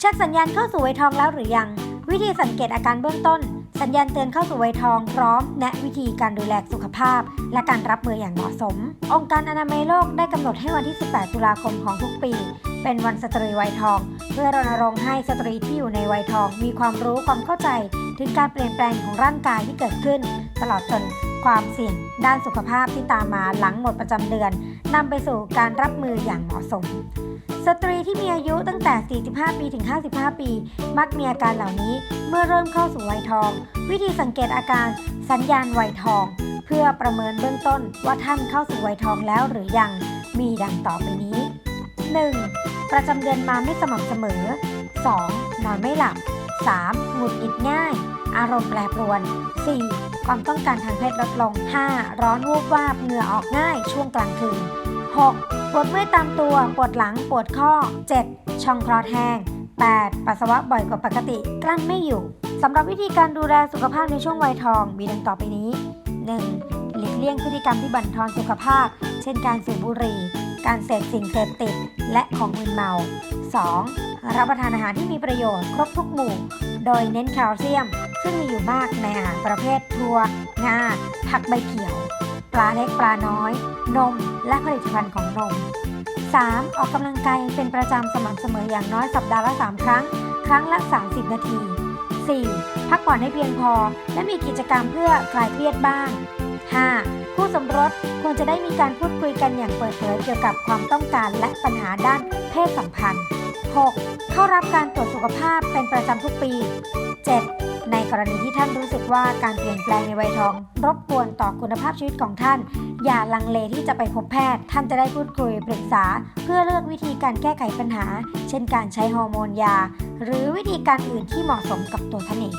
เช็คสัญญาณเข้าสู่วัยทองแล้วหรือยัง วิธีสังเกตอาการเบื้องต้น สัญญาณเตือนเข้าสู่วัยทองพร้อม แนะวิธีการดูแลสุขภาพ และการรับมืออย่างเหมาะสม องค์การอนามัยโลกได้กำหนดให้วันที่ 18 ตุลาคมของทุกปี เป็นวันสตรีวัยทอง เพื่อรณรงค์ให้สตรีที่อยู่ในวัยทอง มีความรู้ความเข้าใจ ถึงการเปลี่ยนแปลงของร่างกายที่เกิดขึ้น ตลอดจนความเสี่ยง ด้านสุขภาพที่ตามมาหลังหมดประจำเดือนนำไปสู่การรับมืออย่างเหมาะสม สตรีที่มีอายุตั้งแต่ 45 ปีถึง 55 ปี มักมีอาการเหล่านี้เมื่อเริ่มเข้าสู่วัยทอง วิธีสังเกตอาการสัญญาณวัยทอง เพื่อประเมินเบื้องต้นว่าท่านเข้าสู่วัยทองแล้วหรือยังมีดังต่อไปนี้ 1. ประจำเดือนมาไม่สม่ำเสมอ 2. นอนไม่หลับ 3. หงุดหงิดง่าย อารมณ์แปรปรวน 4. ความต้องการทางเพศลดลง 5. ร้อนวูบวาบเหงื่อออกง่ายช่วงกลางคืน 6. ปวดเมื่อยตามตัว ปวดหลัง ปวดข้อ 7. ช่องคลอดแห้ง 8. ปัสสาวะบ่อยกว่าปกติ กลั้นไม่อยู่ สำหรับวิธีการดูแลสุขภาพในช่วงวัยทองมีดังต่อไปนี้ 1. หลีกเลี่ยงพฤติกรรมที่บั่นทอนสุขภาพ เช่นการสูบบุหรี่ การเสพสิ่งเสพติด และของมึนเมา 2. รับประทานอาหารที่มีประโยชน์ครบทุกหมู่ โดยเน้นแคลเซียม ซึ่งมีอยู่มากในอาหารประเภทถั่วงาผักใบเขียว ลาเล็กปลาน้อย นม และผลิตภัณฑ์ของนม 3. ออกกำลังกายเป็นประจำสม่ำเสมออย่างน้อยสัปดาห์ละ 3 ครั้ง ครั้งละ 30 นาที 4. พักผ่อนให้เพียงพอ และมีกิจกรรมเพื่อคลายเครียดบ้าง 5. คู่สมรสควรจะได้มีการพูดคุยกันอย่างเปิดเผยเกี่ยวกับความต้องการและปัญหาด้านเพศสัมพันธ์ 6. เข้ารับการตรวจสุขภาพเป็นประจำทุกปี 7. ในกรณีที่ท่านรู้สึกว่าการเปลี่ยนแปลงในวัยทอง รบกวนต่อคุณภาพชีวิตของท่าน อย่าลังเลที่จะไปพบแพทย์ ท่านจะได้พูดคุยปรึกษา เพื่อเลือกวิธีการแก้ไขปัญหา เช่นการใช้ฮอร์โมนยา หรือวิธีการอื่นที่เหมาะสมกับตัวท่านเอง